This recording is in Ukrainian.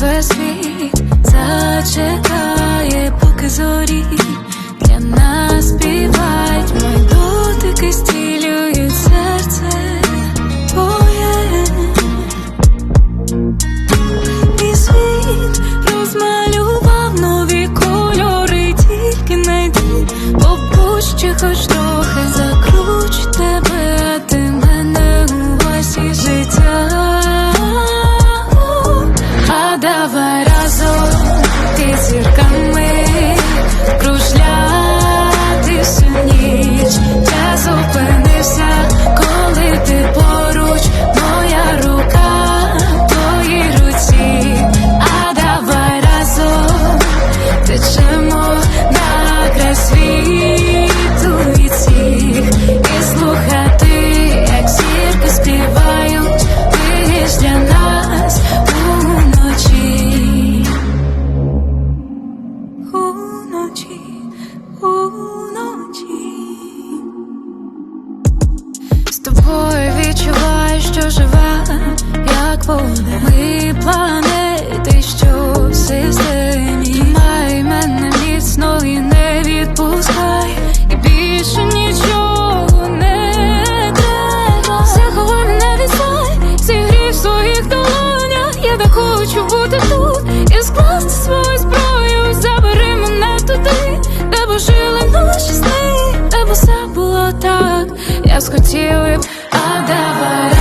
світ. Зачекає, поки зорі для нас співають, мої дотики стілюють серце. Твоє. І світ розмалював нові кольори, тільки найди, побудь ще хоч трохи закруч А давай З тобою відчуваю, що жива, як вода. Ми планети, що в системі. Тримай мене міцно і не відпускай. Так, я схотіли а давай